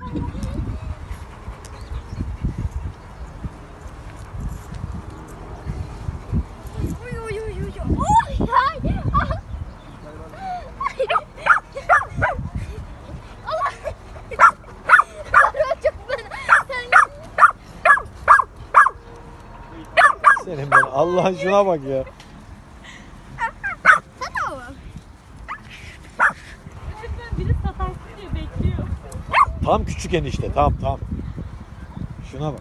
Senin ben Allah şuna bak ya. Sen o. Küçükten biri satarsın diye bekliyor. Tam küçük enişte tam tam. Şuna bak.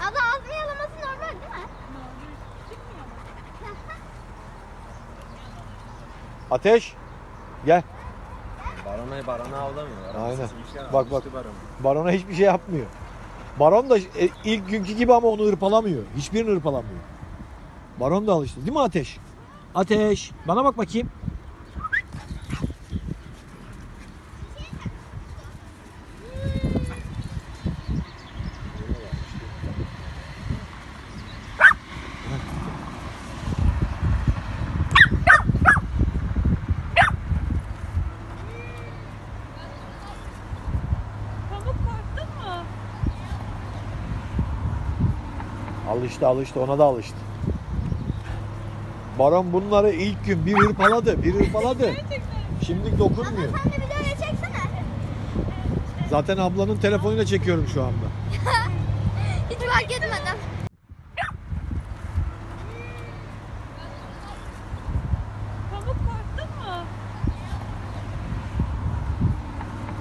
Abla ağzını yalaması normal değil mi? Ateş. Gel. Barona barona avlamıyorlar. Aynen. Bak, bak. Barona hiçbir şey yapmıyor. Baron da e, ilk günkü gibi ama onu hırpalamıyor. Hiçbirini hırpalamıyor. Baron da alıştı. Değil mi Ateş? Ateş. Bana bak bakayım. Pamuk korktun mu? Alıştı alıştı ona da alıştı. Baron bunları ilk gün bir hırpaladı, bir hırpaladı. Şimdi dokunmuyor. Sen de videoya çeksene. Zaten ablanın telefonuyla çekiyorum şu anda. Hiç fark etmeden. Pamuk korktun mu?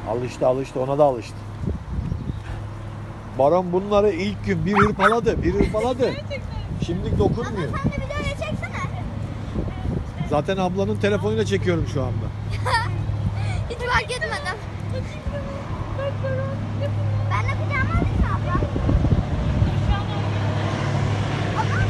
Alıştı alıştı ona da alıştı. Baron bunları ilk gün bir hırpaladı, bir hırpaladı. Şimdi dokunmuyor. Sen de videoya çeksene. Zaten ablanın telefonuyla çekiyorum şu anda. Hiç fark etmeden. Ben de kucağıma alayım mı abla? Abla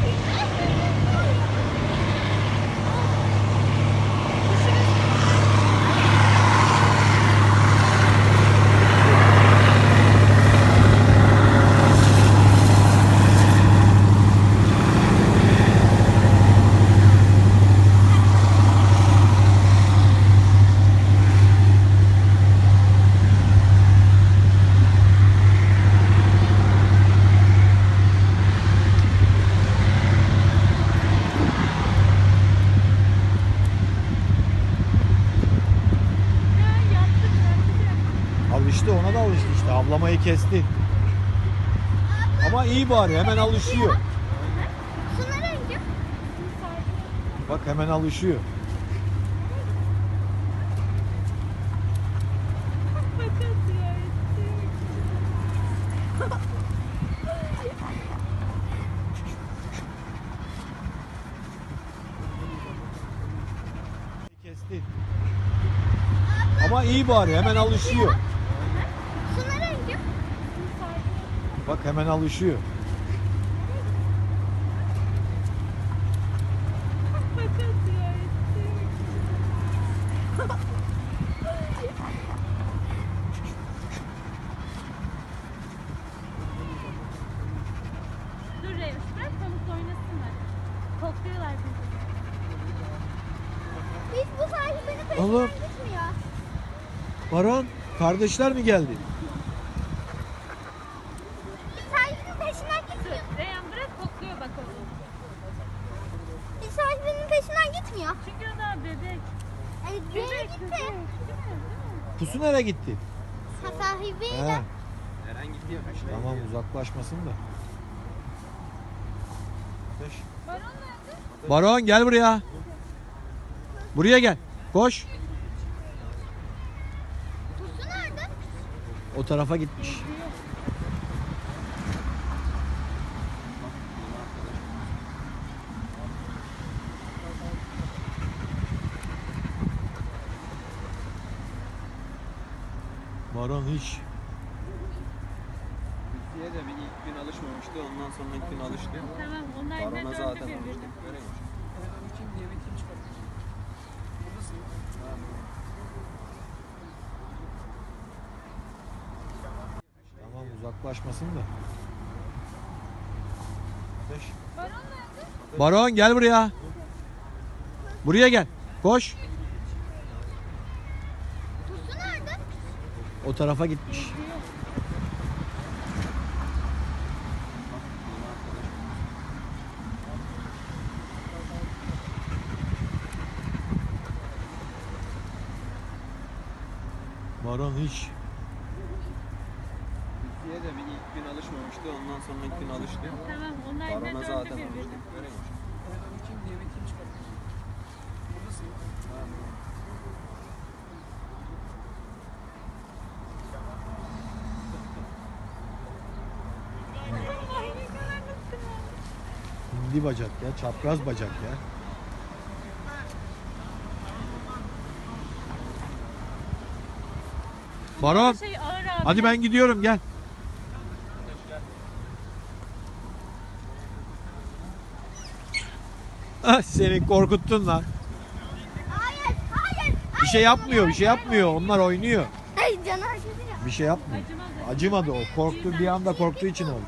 Ya yaptı bıraktı. Alıştı ona da alıştı işte. Avlamayı kesti. Ama iyi bari hemen alışıyor. Bak hemen alışıyor. Kesti. Ama iyi bari hemen alışıyor. Bak hemen alışıyor. Dur Reis bırak pamuk oynasınlar. Kokluyorlar bizi. Hiç bu sahibinin peşinden Oğlum. gitmiyor. Baron kardeşler mi geldi? Sahibinin peşinden gitmiyor. Reyhan bırak kokluyor bak oğlum. Hiç sahibinin gitmiyor. Çünkü o daha bebek. Evet, diğeri Bebek gitti. bebek. Değil mi? Değil mi? Pusu nereye gitti? Ha, sahibiyle. He, Eren gidiyor. kaçına tamam gidiyor. uzaklaşmasın da. Nerede? Baron gel buraya. Buraya gel. Koş. Pusu nerede? O tarafa gitmiş. Baron hiç. Lütfiye de bir ilk gün alışmamıştı. Ondan sonra ilk gün alıştı. Tamam onlar yine Barona döndü zaten birbirine. alıştı. Göreyim. Tamam uzaklaşmasın da. Ateş. Baron nerede? Baron gel buraya. Buraya gel. Koş. Pusu nerede? O tarafa gitmiş. Baron hiç. Lütfiye de bir ilk gün alışmamıştı. Ondan sonraki gün alıştı. Tamam onlar da Barona döndü zaten birbirine. Öyleymiş. Hindi bacak ya. Çapraz bacak ya. Baron. Şey ağır abi. Hadi ben gidiyorum gel. Ah seni korkuttun lan. Hayır, hayır. Bir şey yapmıyor, bir şey yapmıyor. Onlar oynuyor. Hayır canı acıdı ya. Bir şey yapmıyor. Acımadı o. Korktu bir anda korktuğu için oldu.